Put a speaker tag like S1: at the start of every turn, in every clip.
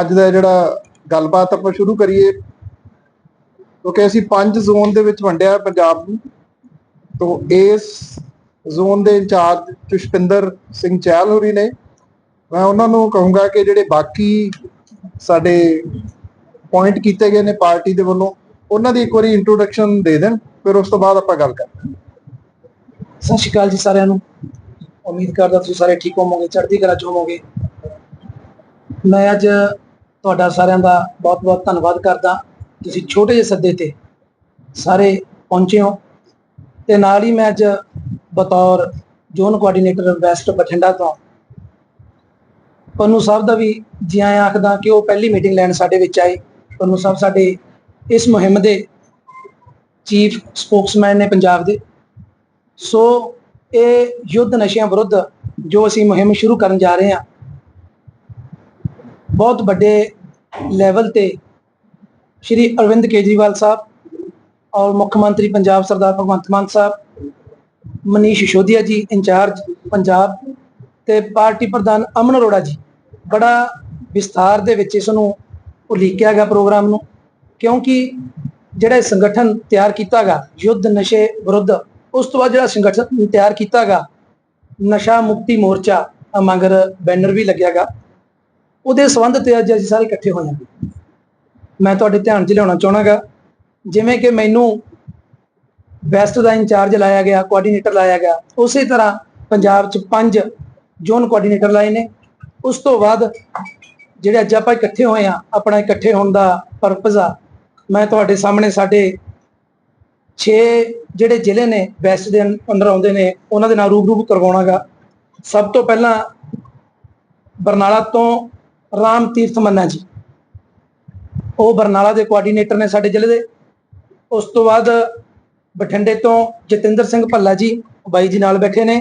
S1: ਅੱਜ ਦਾ ਜਿਹੜਾ ਗੱਲਬਾਤ ਆਪਾਂ ਸ਼ੁਰੂ ਕਰੀਏ, ਕਿਉਂਕਿ ਅਸੀਂ ਪੰਜ ਜ਼ੋਨ ਦੇ ਵਿੱਚ ਵੰਡਿਆ ਪੰਜਾਬ ਨੂੰ, ਤੋਂ ਇਸ ਜ਼ੋਨ ਦੇ ਇੰਚਾਰਜ ਚੁਸ਼ਪਿੰਦਰ ਸਿੰਘ ਚਹਿਲ ਹੋਰੀ ਨੇ। ਮੈਂ ਉਹਨਾਂ ਨੂੰ ਕਹੂੰਗਾ ਕਿ ਜਿਹੜੇ ਬਾਕੀ ਸਾਡੇ ਪੁਆਇੰਟ ਕੀਤੇ ਗਏ ਨੇ ਪਾਰਟੀ ਦੇ ਵੱਲੋਂ, ਉਹਨਾਂ ਦੀ ਇੱਕ ਵਾਰੀ ਇੰਟਰੋਡਕਸ਼ਨ ਦੇ ਦੇਣ, ਫਿਰ ਉਸ ਤੋਂ ਬਾਅਦ ਆਪਾਂ ਗੱਲ ਕਰਾਂਗੇ
S2: ਸਤਿ ਸ਼੍ਰੀ ਅਕਾਲ ਜੀ ਸਾਰਿਆਂ ਨੂੰ। ਉਮੀਦ ਕਰਦਾ ਤੁਸੀਂ ਸਾਰੇ ਠੀਕ ਹੋਵੋਗੇ, ਚੜ੍ਹਦੀ ਕਲਾ ਚ ਹੋਵੋਗੇ। ਮੈਂ ਅੱਜ ਤੁਹਾਡਾ ਸਾਰਿਆਂ ਦਾ ਬਹੁਤ-ਬਹੁਤ ਧੰਨਵਾਦ ਕਰਦਾ। ਤੁਸੀਂ ਛੋਟੇ ਜਿਹੇ ਸੱਦੇ ਤੇ ਸਾਰੇ ਪਹੁੰਚੇ ਹੋ। ਤੇ ਨਾਲ ਹੀ ਮੈਂ ਅੱਜ ਬਤੌਰ ਜ਼ੋਨ ਕੋਆਰਡੀਨੇਟਰ ਵੈਸਟ ਬਠਿੰਡਾ ਤੋਂ ਪੰਨੂ ਸਾਹਿਬ ਦਾ ਵੀ ਜੀ ਆਇਆਂ ਆਖਦਾ ਕਿ ਉਹ ਪਹਿਲੀ ਮੀਟਿੰਗ ਲੈਣ ਸਾਡੇ ਵਿੱਚ ਆਏ। ਪੰਨੂ ਸਾਹਿਬ ਸਾਡੇ ਇਸ ਮੁਹਿੰਮ ਦੇ ਚੀਫ ਸਪੋਕਸਮੈਨ ਨੇ ਪੰਜਾਬ ਦੇ। ਸੋ ਇਹ ਯੁੱਧ ਨਸ਼ਿਆਂ ਵਿਰੁੱਧ ਜੋ ਅਸੀਂ ਮੁਹਿੰਮ ਸ਼ੁਰੂ ਕਰਨ ਜਾ ਰਹੇ ਹਾਂ, ਬਹੁਤ ਵੱਡੇ ਲੈਵਲ ਤੇ ਸ਼੍ਰੀ ਅਰਵਿੰਦ ਕੇਜਰੀਵਾਲ ਸਾਹਿਬ ਔਰ ਮੁੱਖ ਮੰਤਰੀ ਪੰਜਾਬ ਸਰਦਾਰ ਭਗਵੰਤ ਮਾਨ ਸਾਹਿਬ, ਮਨੀਸ਼ ਸਿਸੋਦੀਆ ਜੀ ਇੰਚਾਰਜ ਪੰਜਾਬ ਤੇ ਪਾਰਟੀ ਪ੍ਰਧਾਨ ਅਮਨ ਅਰੋੜਾ ਜੀ। ਬੜਾ ਵਿਸਥਾਰ ਦੇ ਵਿੱਚ ਇਸ ਨੂੰ ਉਲੀਕਿਆ ਗਿਆ ਪ੍ਰੋਗਰਾਮ ਨੂੰ, ਕਿਉਂਕਿ ਜਿਹੜਾ ਸੰਗਠਨ ਤਿਆਰ ਕੀਤਾਗਾ ਯੁੱਧ ਨਸ਼ੇ ਵਿਰੁੱਧ, ਉਸ ਤੋਂ ਬਾਅਦ ਜਿਹੜਾ ਸੰਗਠਨ ਤਿਆਰ ਕੀਤਾਗਾ ਨਸ਼ਾ ਮੁਕਤੀ ਮੋਰਚਾ ਅ ਬੈਨਰ ਵੀ ਲੱਗਿਆਗਾ ਉਹਦੇ ਸੰਬੰਧ ਤੇ ਅੱਜ ਅਸੀਂ ਸਾਰੇ ਇਕੱਠੇ ਹੋਏ ਹਾਂ ਮੈਂ ਤੁਹਾਡੇ ਧਿਆਨ 'ਚ ਲਿਆਉਣਾ ਚਾਹਣਾਗਾ ਜਿਵੇਂ ਕਿ ਮੈਨੂੰ ਵੈਸਟ ਦਾ ਇੰਚਾਰਜ ਲਾਇਆ ਗਿਆ ਕੋਆਰਡੀਨੇਟਰ ਲਾਇਆ ਗਿਆ, ਉਸੇ ਤਰ੍ਹਾਂ ਪੰਜਾਬ 'ਚ ਪੰਜ ਜ਼ੋਨ ਕੋਆਰਡੀਨੇਟਰ ਲਾਏ ਨੇ। ਉਸ ਤੋਂ ਬਾਅਦ ਜਿਹੜੇ ਅੱਜ ਆਪਾਂ ਇਕੱਠੇ ਹੋਏ ਆ ਆਪਣਾ ਇਕੱਠੇ ਹੋਣ ਦਾ ਪਰਪਸ ਆ, ਮੈਂ ਤੁਹਾਡੇ ਸਾਹਮਣੇ ਸਾਡੇ 6 ਜਿਹੜੇ ਜ਼ਿਲ੍ਹੇ ਨੇ ਵੈਸਟ ਦੇ ਅੰਦਰ ਆਉਂਦੇ ਨੇ, ਉਹਨਾਂ ਦੇ ਨਾਲ ਰੂਬਰੂ ਕਰਵਾਉਣਾਗਾ। ਸਭ ਤੋਂ ਪਹਿਲਾਂ ਬਰਨਾਲਾ ਤੋਂ ਰਾਮ ਤੀਰਥ ਮੰਨਾ ਜੀ। ਉਹ ਬਰਨਾਲਾ ਦੇ ਕੋਆਰਡੀਨੇਟਰ ਨੇ ਸਾਡੇ ਜ਼ਿਲ੍ਹੇ ਦੇ। ਉਸ ਤੋਂ ਬਾਅਦ ਬਠਿੰਡੇ ਤੋਂ ਜਤਿੰਦਰ ਸਿੰਘ ਭੱਲਾ ਜੀ ਬਾਈ ਜੀ ਨਾਲ ਬੈਠੇ ਨੇ।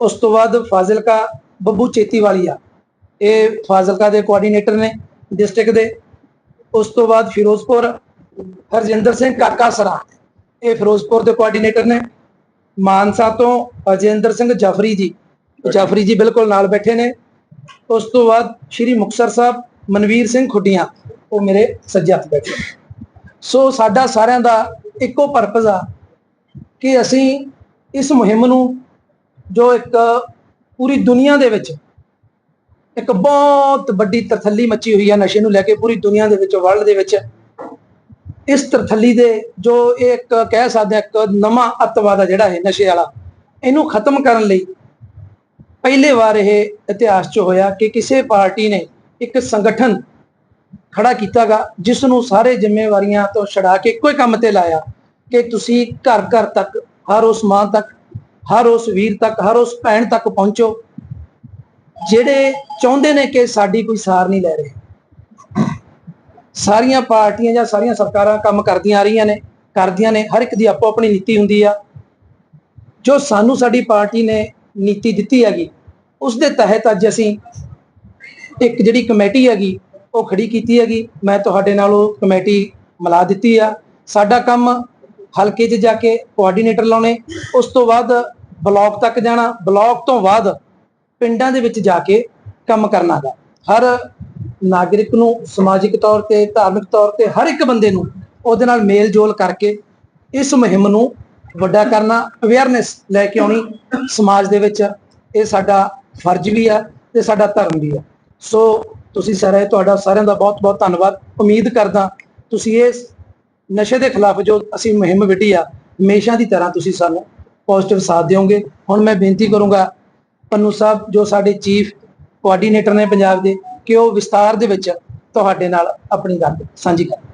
S2: ਉਸ ਤੋਂ ਬਾਅਦ ਫਾਜ਼ਿਲਕਾ ਬੱਬੂ ਚੇਤੀ ਚੇਤੀਵਾਲੀਆ, ਇਹ ਫਾਜ਼ਿਲਕਾ ਦੇ ਕੋਆਰਡੀਨੇਟਰ ਨੇ ਡਿਸਟ੍ਰਿਕਟ ਦੇ। ਉਸ ਤੋਂ ਬਾਅਦ ਫਿਰੋਜ਼ਪੁਰ, ਹਰਜਿੰਦਰ ਸਿੰਘ ਕਾਕਾ ਸਰਾ, ਇਹ ਫਿਰੋਜ਼ਪੁਰ ਦੇ ਕੋਆਰਡੀਨੇਟਰ ਨੇ। ਮਾਨਸਾ ਤੋਂ ਅਜਿੰਦਰ ਸਿੰਘ ਜਾਫਰੀ ਜੀ ਜਾਫਰੀ ਜੀ ਬਿਲਕੁਲ ਨਾਲ ਬੈਠੇ ਨੇ। ਉਸ ਤੋਂ ਬਾਅਦ ਸ਼੍ਰੀ ਮੁਕਤਸਰ ਸਾਹਿਬ, ਮਨਵੀਰ ਸਿੰਘ ਖੁੱਡੀਆਂ ਉਹ ਮੇਰੇ ਸੱਜੇ ਹੱਥ ਬੈਠੇ। ਸੋ ਸਾਡਾ ਸਾਰਿਆਂ ਦਾ ਇੱਕੋ ਪਰਪਸ ਆ ਕਿ ਅਸੀਂ ਇਸ ਮੁਹਿੰਮ ਨੂੰ, ਜੋ ਇੱਕ ਪੂਰੀ ਦੁਨੀਆ ਦੇ ਵਿੱਚ ਇੱਕ ਬਹੁਤ ਵੱਡੀ ਤਰਥੱਲੀ ਮੱਚੀ ਹੋਈ ਹੈ ਨਸ਼ੇ ਨੂੰ ਲੈ ਕੇ ਪੂਰੀ ਦੁਨੀਆ ਦੇ ਵਿੱਚ ਵਰਲਡ ਦੇ ਵਿੱਚ, ਇਸ ਤਰਥੱਲੀ ਦੇ ਜੋ ਇਹ ਇੱਕ ਕਹਿ ਸਕਦੇ ਹਾਂ ਇੱਕ ਨਵਾਂ ਅੱਤਵਾਦ ਆ ਜਿਹੜਾ ਹੈ ਨਸ਼ੇ ਵਾਲਾ, ਇਹਨੂੰ ਖਤਮ ਕਰਨ ਲਈ ਪਹਿਲੇ ਵਾਰ ਇਹ ਇਤਿਹਾਸ 'ਚ ਹੋਇਆ ਕਿ ਕਿਸੇ ਪਾਰਟੀ ਨੇ ਇੱਕ ਸੰਗਠਨ ਖੜਾ ਕੀਤਾਗਾ ਜਿਸ ਨੂੰ ਸਾਰੇ ਜ਼ਿੰਮੇਵਾਰੀਆਂ ਤੋਂ ਛਡਾ ਕੇ ਇੱਕੋ ਹੀ ਕੰਮ ਤੇ ਲਾਇਆ ਕਿ ਤੁਸੀਂ ਘਰ ਘਰ ਤੱਕ, ਹਰ ਉਸ ਮਾਂ ਤੱਕ, ਹਰ ਉਸ ਵੀਰ ਤੱਕ, ਹਰ ਉਸ ਭੈਣ ਤੱਕ ਪਹੁੰਚੋ, ਜਿਹੜੇ ਚਾਹੁੰਦੇ ਨੇ ਕਿ ਸਾਡੀ ਕੋਈ ਸਾਰ ਨਹੀਂ ਲੈ ਰਹੇ। ਸਾਰੀਆਂ ਪਾਰਟੀਆਂ ਜਾਂ ਸਾਰੀਆਂ ਸਰਕਾਰਾਂ ਕੰਮ ਕਰਦੀਆਂ ਆ ਰਹੀਆਂ ਨੇ, ਕਰਦੀਆਂ ਨੇ, ਹਰ ਇੱਕ ਦੀ ਆਪੋ ਆਪਣੀ ਨੀਤੀ ਹੁੰਦੀ ਆ। ਜੋ ਸਾਨੂੰ ਸਾਡੀ ਪਾਰਟੀ ਨੇ ਨੀਤੀ ਦਿੱਤੀ ਹੈਗੀ ਉਸ ਦੇ ਤਹਿਤ ਅੱਜ ਅਸੀਂ ਇੱਕ ਜਿਹੜੀ ਕਮੇਟੀ ਹੈਗੀ, ਉਹ ਖੜੀ ਕੀਤੀ ਹੈਗੀ। ਮੈਂ ਤੁਹਾਡੇ ਨਾਲ ਉਹ ਕਮੇਟੀ ਮਿਲਾ ਦਿੱਤੀ ਆ। ਸਾਡਾ ਕੰਮ ਹਲਕੇ 'ਚ ਜਾ ਕੇ ਕੋਆਰਡੀਨੇਟਰ ਲਾਉਣੇ, ਉਸ ਤੋਂ ਬਾਅਦ ਬਲਾਕ ਤੱਕ ਜਾਣਾ, ਬਲਾਕ ਤੋਂ ਬਾਅਦ ਪਿੰਡਾਂ ਦੇ ਵਿੱਚ ਜਾ ਕੇ ਕੰਮ ਕਰਨਾ ਦਾ ਹਰ ਨਾਗਰਿਕ ਨੂੰ ਸਮਾਜਿਕ ਤੌਰ ਤੇ, ਧਾਰਮਿਕ ਤੌਰ ਤੇ, ਹਰ ਇੱਕ ਬੰਦੇ ਨੂੰ ਉਹਦੇ ਨਾਲ ਮੇਲ ਜੋਲ ਕਰਕੇ ਇਸ ਮੁਹਿੰਮ ਨੂੰ ਵੱਡਾ ਕਰਨਾ ਅਵੇਅਰਨੈਸ ਲੈ ਕੇ ਆਉਣੀ ਸਮਾਜ ਦੇ ਵਿੱਚ। ਇਹ ਸਾਡਾ ਫਰਜ਼ ਵੀ ਆ ਤੇ ਸਾਡਾ ਧਰਮ ਵੀ ਆ। ਸੋ ਤੁਸੀਂ ਸਾਰੇ, ਤੁਹਾਡਾ ਸਾਰਿਆਂ ਦਾ ਬਹੁਤ ਬਹੁਤ ਧੰਨਵਾਦ। ਉਮੀਦ ਕਰਦਾ ਤੁਸੀਂ ਇਸ ਨਸ਼ੇ ਦੇ ਖਿਲਾਫ ਜੋ ਅਸੀਂ ਮੁਹਿੰਮ ਵਿੱਢੀ ਆ, ਹਮੇਸ਼ਾ ਦੀ ਤਰ੍ਹਾਂ ਤੁਸੀਂ ਸਾਨੂੰ ਪੋਜ਼ਿਟਿਵ ਸਾਥ ਦਿਓਗੇ। ਹੁਣ ਮੈਂ ਬੇਨਤੀ ਕਰੂੰਗਾ, ਪੰਨੂ ਸਾਹਿਬ, ਜੋ ਸਾਡੇ ਚੀਫ ਕੋਆਰਡੀਨੇਟਰ ਨੇ ਪੰਜਾਬ ਦੇ, ਕਿ ਉਹ ਵਿਸਤਾਰ ਦੇ ਵਿੱਚ ਤੁਹਾਡੇ ਨਾਲ ਆਪਣੀ ਗੱਲ ਸਾਂਝੀ ਕਰਨ।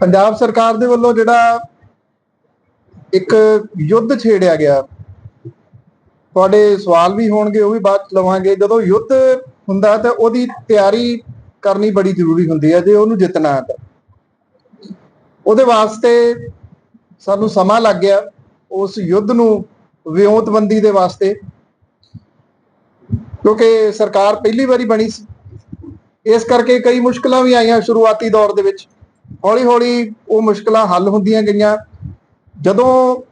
S1: ਪੰਜਾਬ ਸਰਕਾਰ ਦੇ ਵੱਲੋਂ ਜਿਹੜਾ ਇੱਕ ਯੁੱਧ ਛੇੜਿਆ ਗਿਆ। ਤੁਹਾਡੇ ਸਵਾਲ ਵੀ ਹੋਣਗੇ, ਉਹ ਵੀ ਬਾਅਦ ਲਵਾਂਗੇ। ਜਦੋਂ ਯੁੱਧ ਹੁੰਦਾ ਤਾਂ ਉਹਦੀ ਤਿਆਰੀ ਕਰਨੀ ਬੜੀ ਜ਼ਰੂਰੀ ਹੁੰਦੀ ਹੈ, ਜੇ ਉਹਨੂੰ ਜਿੱਤਣਾ ਹੈ ਉਹਦੇ ਵਾਸਤੇ ਸਾਨੂੰ ਸਮਾਂ ਲੱਗ ਗਿਆ, ਉਸ ਯੁੱਧ ਨੂੰ ਵਿਉਂਤਬੰਦੀ ਦੇ ਵਾਸਤੇ। ਕਿਉਂਕਿ ਸਰਕਾਰ ਪਹਿਲੀ ਵਾਰੀ ਬਣੀ ਸੀ। ਇਸ ਕਰਕੇ ਕਈ ਮੁਸ਼ਕਲਾਂ ਵੀ ਆਈਆਂ ਸ਼ੁਰੂਆਤੀ ਦੌਰ ਦੇ ਵਿੱਚ। ਹੌਲੀ ਹੌਲੀ ਉਹ ਮੁਸ਼ਕਲਾਂ ਹੱਲ ਹੁੰਦੀਆਂ ਗਈਆਂ। ਜਦੋਂ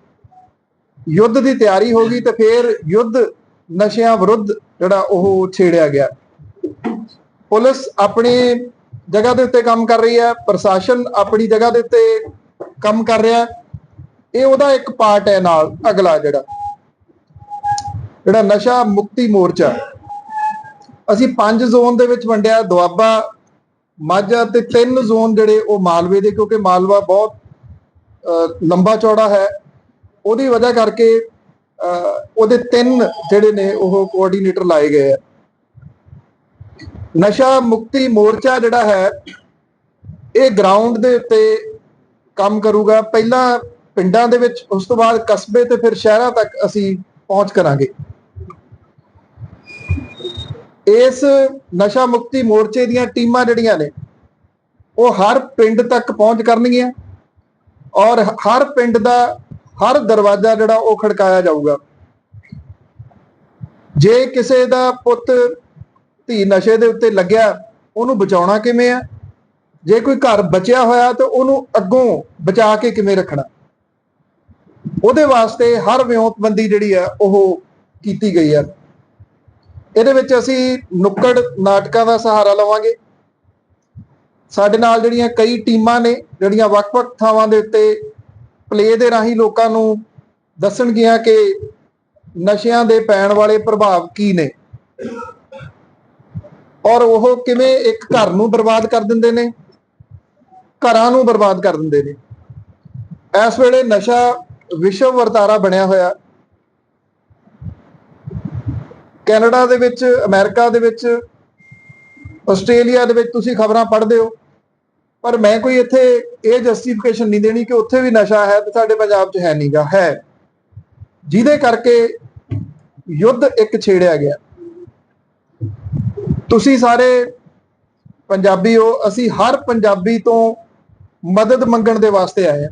S1: ਯੁੱਧ ਦੀ ਤਿਆਰੀ ਹੋ ਗਈ ਤੇ ਫਿਰ ਯੁੱਧ ਨਸ਼ਿਆਂ ਵਿਰੁੱਧ ਜਿਹੜਾ ਉਹ ਛੇੜਿਆ ਗਿਆ। ਪੁਲਿਸ ਆਪਣੀ ਜਗ੍ਹਾ ਦੇ ਉੱਤੇ ਕੰਮ ਕਰ ਰਹੀ ਹੈ, ਪ੍ਰਸ਼ਾਸਨ ਆਪਣੀ ਜਗ੍ਹਾ ਦੇ ਉੱਤੇ ਕੰਮ ਕਰ ਰਿਹਾ ਇਹ ਉਹਦਾ ਇੱਕ ਪਾਰਟ ਹੈ ਨਾਲ, ਅਗਲਾ ਜਿਹੜਾ। ਜਿਹੜਾ ਨਸ਼ਾ ਮੁਕਤੀ ਮੋਰਚਾ। ਅਸੀਂ ਪੰਜ ਜ਼ੋਨ ਦੇ ਵਿੱਚ ਵੰਡਿਆ, ਦੁਆਬਾ, ਮਾਝਾ ਤੇ ਤਿੰਨ ਜ਼ੋਨ ਜਿਹੜੇ ਉਹ ਮਾਲਵੇ ਦੇ, ਕਿਉਂਕਿ ਮਾਲਵਾ ਬਹੁਤ ਲੰਬਾ ਚੌੜਾ ਹੈ। ਉਹਦੀ ਵਜ੍ਹਾ ਕਰਕੇ ਅਹ, ਉਹਦੇ ਤਿੰਨ ਜਿਹੜੇ ਨੇ ਉਹ ਕੋਆਰਡੀਨੇਟਰ ਲਾਏ ਗਏ ਆ। ਨਸ਼ਾ ਮੁਕਤੀ ਮੋਰਚਾ ਜਿਹੜਾ ਹੈ ਇਹ ਗਰਾਊਂਡ ਦੇ ਉੱਤੇ ਕੰਮ ਕਰੂਗਾ। ਪਹਿਲਾਂ ਪਿੰਡਾਂ ਦੇ ਵਿੱਚ ਉਸ ਤੋਂ ਬਾਅਦ ਕਸਬੇ ਤੇ ਫਿਰ ਸ਼ਹਿਰਾਂ ਤੱਕ ਅਸੀਂ ਪਹੁੰਚ ਕਰਾਂਗੇ। ਇਸ ਨਸ਼ਾ ਮੁਕਤੀ ਮੋਰਚੇ ਦੀਆਂ ਟੀਮਾਂ ਜਿਹੜੀਆਂ ਨੇ ਉਹ ਹਰ ਪਿੰਡ ਤੱਕ ਪਹੁੰਚ ਕਰਨਗੀਆਂ। ਔਰ ਹਰ ਪਿੰਡ ਦਾ, ਹਰ ਦਰਵਾਜ਼ਾ ਜਿਹੜਾ ਉਹ ਖੜਕਾਇਆ ਜਾਊਗਾ। ਜੇ ਕਿਸੇ ਦਾ ਪੁੱਤ ਧੀ ਨਸ਼ੇ ਦੇ ਉੱਤੇ ਲੱਗਿਆ, ਉਹਨੂੰ ਬਚਾਉਣਾ ਕਿਵੇਂ ਆ? ਜੇ ਕੋਈ ਘਰ ਬਚਿਆ ਹੋਇਆ ਤਾਂ ਉਹਨੂੰ ਅੱਗੋਂ ਬਚਾ ਕੇ ਕਿਵੇਂ ਰੱਖਣਾ? ਉਹਦੇ ਵਾਸਤੇ ਹਰ ਵਿਉਂਤਬੰਦੀ ਜਿਹੜੀ ਆ, ਉਹ ਕੀਤੀ ਗਈ ਆ। ਇਹਦੇ ਵਿੱਚ ਅਸੀਂ ਨੁੱਕੜ ਨਾਟਕਾਂ ਦਾ ਸਹਾਰਾ ਲਵਾਂਗੇ। ਸਾਡੇ ਨਾਲ ਜਿਹੜੀਆਂ ਕਈ ਟੀਮਾਂ ਨੇ, ਜਿਹੜੀਆਂ ਵੱਖ-ਵੱਖ ਥਾਵਾਂ ਦੇ ਉੱਤੇ ਪਲੇ ਦੇ ਰਾਹੀਂ ਲੋਕਾਂ ਨੂੰ ਦੱਸਣਗੀਆਂ ਕਿ ਨਸ਼ਿਆਂ ਦੇ ਪੈਣ ਵਾਲੇ ਪ੍ਰਭਾਵ ਕੀ ਨੇ। ਔਰ ਉਹ ਕਿਵੇਂ ਇੱਕ ਘਰ ਨੂੰ ਬਰਬਾਦ ਕਰ ਦਿੰਦੇ ਨੇ, ਘਰਾਂ ਨੂੰ ਬਰਬਾਦ ਕਰ ਦਿੰਦੇ ਨੇ। ਇਸ ਵੇਲੇ ਨਸ਼ਾ ਵਿਸ਼ਵ ਵਰਤਾਰਾ ਬਣਿਆ ਹੋਇਆ। ਕੈਨੇਡਾ ਦੇ ਵਿੱਚ, ਅਮਰੀਕਾ ਦੇ ਵਿੱਚ ਆਸਟ੍ਰੇਲੀਆ ਦੇ ਵਿੱਚ ਤੁਸੀਂ ਖਬਰਾਂ ਪੜ੍ਹਦੇ ਹੋ। ਪਰ ਮੈਂ ਕੋਈ ਇੱਥੇ ਇਹ ਜਸਟੀਫਿਕੇਸ਼ਨ ਨਹੀਂ ਦੇਣੀ ਕਿ ਉੱਥੇ ਵੀ ਨਸ਼ਾ ਹੈ ਤੇ ਸਾਡੇ ਪੰਜਾਬ 'ਚ ਹੈ ਨਹੀਂਗਾ ਹੈ। ਜਿਹਦੇ ਕਰਕੇ ਯੁੱਧ ਇੱਕ ਛੇੜਿਆ ਗਿਆ। ਤੁਸੀਂ ਸਾਰੇ ਪੰਜਾਬੀ ਹੋ, ਅਸੀਂ ਹਰ ਪੰਜਾਬੀ ਤੋਂ ਮਦਦ ਮੰਗਣ ਦੇ ਵਾਸਤੇ ਆਏ ਆ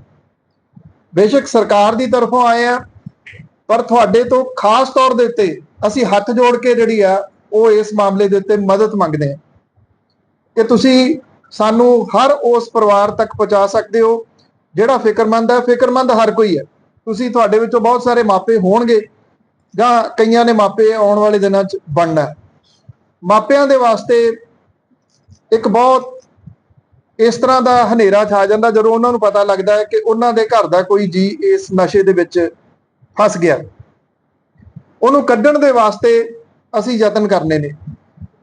S1: ਬੇਸ਼ੱਕ ਸਰਕਾਰ ਦੀ ਤਰਫੋਂ ਆਏ ਆ ਪਰ ਤੁਹਾਡੇ ਤੋਂ ਖਾਸ ਤੌਰ ਦੇ ਉੱਤੇ ਅਸੀਂ ਹੱਥ ਜੋੜ ਕੇ ਜਿਹੜੀ ਆ, ਉਹ ਇਸ ਮਾਮਲੇ ਦੇ ਉੱਤੇ ਮਦਦ ਮੰਗਦੇ ਆ ਕਿ ਤੁਸੀਂ ਸਾਨੂੰ ਹਰ ਉਸ ਪਰਿਵਾਰ ਤੱਕ ਪਹੁੰਚਾ ਸਕਦੇ ਹੋ ਜਿਹੜਾ ਫਿਕਰਮੰਦ ਹੈ, ਫਿਕਰਮੰਦ ਹਰ ਕੋਈ ਹੈ। ਤੁਸੀਂ ਤੁਹਾਡੇ ਵਿੱਚੋਂ ਬਹੁਤ ਸਾਰੇ ਮਾਪੇ ਹੋਣਗੇ ਜਾਂ ਕਈਆਂ ਨੇ ਮਾਪੇ ਆਉਣ ਵਾਲੇ ਦਿਨਾਂ 'ਚ ਬਣਨਾ ਮਾਪਿਆਂ ਦੇ ਵਾਸਤੇ ਇੱਕ ਬਹੁਤ ਇਸ ਤਰ੍ਹਾਂ ਦਾ ਹਨੇਰਾ ਛਾ ਜਾਂਦਾ ਜਦੋਂ ਉਹਨਾਂ ਨੂੰ ਪਤਾ ਲੱਗਦਾ ਹੈ ਕਿ ਉਹਨਾਂ ਦੇ ਘਰ ਦਾ ਕੋਈ ਜੀ ਇਸ ਨਸ਼ੇ ਦੇ ਵਿੱਚ ਫਸ ਗਿਆ। ਉਹਨੂੰ ਕੱਢਣ ਦੇ ਵਾਸਤੇ ਅਸੀਂ ਯਤਨ ਕਰਨੇ ਨੇ।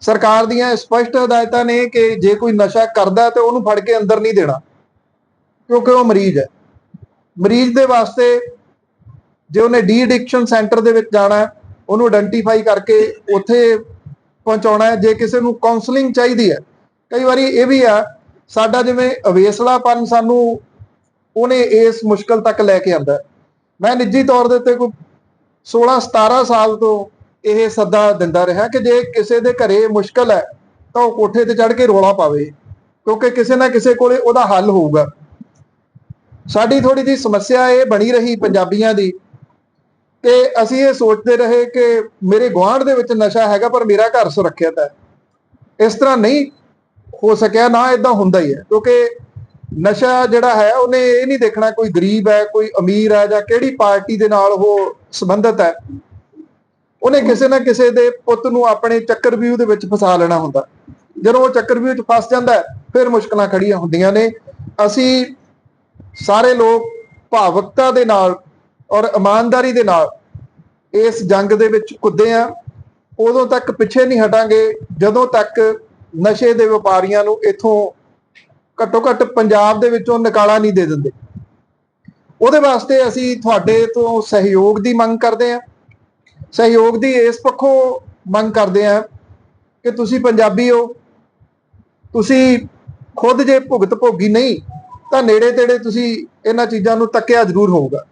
S1: ਸਰਕਾਰ ਦੀਆਂ ਸਪਸ਼ਟ ਹਦਾਇਤਾਂ ਨੇ ਕਿ ਜੇ ਕੋਈ ਨਸ਼ਾ ਕਰਦਾ ਤੇ ਉਹਨੂੰ ਫੜ ਕੇ ਅੰਦਰ ਨਹੀਂ ਦੇਣਾ, ਕਿਉਂਕਿ ਉਹ ਮਰੀਜ਼ ਹੈ। ਮਰੀਜ਼ ਦੇ ਵਾਸਤੇ ਜੇ ਉਹਨੇ ਡੀ ਐਡਿਕਸ਼ਨ ਸੈਂਟਰ ਦੇ ਵਿੱਚ ਜਾਣਾ ਉਹਨੂੰ ਆਇਡੈਂਟੀਫਾਈ ਕਰਕੇ ਉੱਥੇ ਪਹੁੰਚਾਉਣਾ ਹੈ, ਜੇ ਕਿਸੇ ਨੂੰ ਕਾਉਂਸਲਿੰਗ ਚਾਹੀਦੀ ਹੈ। ਕਈ ਵਾਰੀ ਇਹ ਵੀ ਆ, ਸਾਡਾ ਜਿਵੇਂ ਅਵੇਸਲਾਪਨ ਸਾਨੂੰ ਉਹਨੇ ਇਸ ਮੁਸ਼ਕਲ ਤੱਕ ਲੈ ਕੇ ਆਂਦਾ ਮੈਂ ਨਿੱਜੀ ਤੌਰ ਦੇ ਉੱਤੇ ਕੋਈ 16 17 ਸਾਲ ਤੋਂ ਇਹ ਸੱਦਾ ਦਿੰਦਾ ਰਿਹਾ ਕਿ ਜੇ ਕਿਸੇ ਦੇ ਘਰੇ ਮੁਸ਼ਕਲ ਹੈ, ਤਾਂ ਉਹ ਕੋਠੇ ਤੇ ਚੜ੍ਹ ਕੇ ਰੋਲਾ ਪਾਵੇ, ਕਿਉਂਕਿ ਕਿਸੇ ਨਾ ਕਿਸੇ ਕੋਲੇ ਉਹਦਾ ਹੱਲ ਹੋਊਗਾ। ਸਾਡੀ ਥੋੜੀ ਜੀ ਸਮੱਸਿਆ ਇਹ ਬਣੀ ਰਹੀ ਪੰਜਾਬੀਆਂ ਦੀ ਕਿ ਅਸੀਂ ਇਹ ਸੋਚਦੇ ਰਹੇ ਕਿ ਮੇਰੇ ਗੁਆਂਢ ਦੇ ਵਿੱਚ ਨਸ਼ਾ ਹੈਗਾ, ਪਰ ਮੇਰਾ ਘਰ ਸੁਰੱਖਿਅਤ ਹੈ। ਇਸ ਤਰ੍ਹਾਂ ਨਹੀਂ ਹੋ ਸਕਿਆ, ਨਾ ਇਦਾਂ ਹੁੰਦਾ ਹੀ ਹੈ, ਕਿਉਂਕਿ ਨਸ਼ਾ ਜਿਹੜਾ ਹੈ, ਉਹਨੇ ਇਹ ਨਹੀਂ ਦੇਖਣਾ ਕੋਈ ਗਰੀਬ ਹੈ, ਕੋਈ ਅਮੀਰ ਹੈ ਜਾਂ ਕਿਹੜੀ ਪਾਰਟੀ ਦੇ ਨਾਲ ਉਹ ਸੰਬੰਧਿਤ ਹੈ। ਉਹਨੇ ਕਿਸੇ ਨਾ ਕਿਸੇ ਦੇ ਪੁੱਤ ਨੂੰ ਆਪਣੇ ਚੱਕਰਵਿਊਹ ਦੇ ਵਿੱਚ ਫਸਾ ਲੈਣਾ ਹੁੰਦਾ। ਜਦੋਂ ਉਹ ਚੱਕਰਵਿਊਹ 'ਚ ਫਸ ਜਾਂਦਾ, ਫਿਰ ਮੁਸ਼ਕਲਾਂ ਖੜੀਆਂ ਹੁੰਦੀਆਂ ਨੇ। ਅਸੀਂ ਸਾਰੇ ਲੋਕ ਭਾਵੁਕਤਾ ਦੇ ਨਾਲ ਔਰ ਇਮਾਨਦਾਰੀ ਦੇ ਨਾਲ ਇਸ ਜੰਗ ਦੇ ਵਿੱਚ ਕੁੱਦੇ ਆ। ਉਦੋਂ ਤੱਕ ਪਿੱਛੇ ਨਹੀਂ ਹਟਾਂਗੇ, ਜਦੋਂ ਤੱਕ ਨਸ਼ੇ ਦੇ ਵਪਾਰੀਆਂ ਨੂੰ ਇਥੋਂ ਘੱਟੋ ਘੱਟ ਪੰਜਾਬ ਦੇ ਵਿੱਚੋਂ ਨਿਕਾਲਾ ਨਹੀਂ ਦੇ ਦਿੰਦੇ। ਉਹਦੇ ਵਾਸਤੇ ਅਸੀਂ ਤੁਹਾਡੇ ਤੋਂ ਸਹਿਯੋਗ ਦੀ ਮੰਗ ਕਰਦੇ ਹਾਂ ਸਹਿਯੋਗ ਦੀ ਇਸ ਪੱਖੋਂ ਮੰਗ ਕਰਦੇ ਹਾਂ ਕਿ ਤੁਸੀਂ ਪੰਜਾਬੀ ਹੋ, ਤੁਸੀਂ ਖੁਦ ਜੇ ਭੁਗਤ ਭੋਗੀ ਨਹੀਂ, ਤਾਂ ਨੇੜੇ ਤੇੜੇ ਤੁਸੀਂ ਇਹਨਾਂ ਚੀਜ਼ਾਂ ਨੂੰ ਤੱਕਿਆ ਜ਼ਰੂਰ ਹੋਊਗਾ।